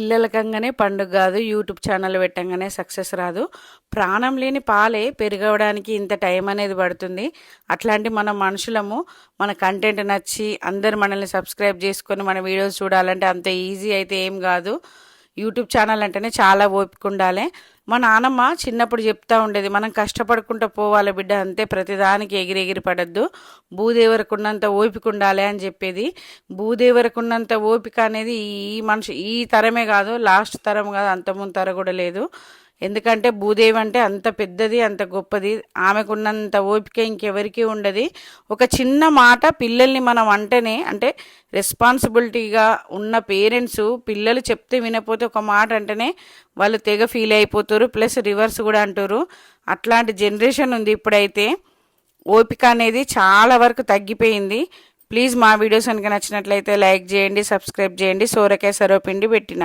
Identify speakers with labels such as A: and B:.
A: ఇల్లలకంగానే పండుగ కాదు YouTube channel పెట్టంగానే సక్సెస్ రాదు. ప్రాణం లేని పాలే పెరగవడానికి ఇంత టైం అనేది పడుతుంది. అట్లాంటి మన మనుషులము మన కంటెంట్ నచ్చి అందరు మనల్ని సబ్స్క్రైబ్ చేసుకొని మన వీడియోస్ చూడాలంటే అంత ఈజీ అయితే ఏం కాదు. యూట్యూబ్ ఛానల్ అంటేనే చాలా ఓపిక ఉండాలి. మా నాన్నమ్మ చిన్నప్పుడు చెప్తా ఉండేది మనం కష్టపడుకుంటూ పోవాలి బిడ్డ అంతే ప్రతిదానికి ఎగిరి ఎగిరి పడద్దు. భూదేవరకున్నంత ఓపిక ఉండాలి అని చెప్పేది. భూదేవరకున్నంత ఓపిక అనేది ఈ మనిషి ఈ తరమే కాదు లాస్ట్ తరం కాదు అంత ముందు తరం కూడా లేదు. ఎందుకంటే భూదేవి అంటే అంత పెద్దది అంత గొప్పది. ఆమెకున్నంత ఓపిక ఇంకెవరికి ఉండదు. ఒక చిన్న మాట పిల్లల్ని మనం అంటేనే అంటే రెస్పాన్సిబిలిటీగా ఉన్న పేరెంట్స్ పిల్లలు చెప్తే వినపోతే ఒక మాట అంటేనే వాళ్ళు తెగ ఫీల్ అయిపోతారు. ప్లస్ రివర్స్ కూడా అంటారు. అట్లాంటి జనరేషన్ ఉంది ఇప్పుడైతే. ఓపిక అనేది చాలా వరకు తగ్గిపోయింది. ప్లీజ్ మా వీడియోస్ కనుక నచ్చినట్లయితే లైక్ చేయండి సబ్స్క్రైబ్ చేయండి. సోరకాయ సరోపిండి పెట్టిన.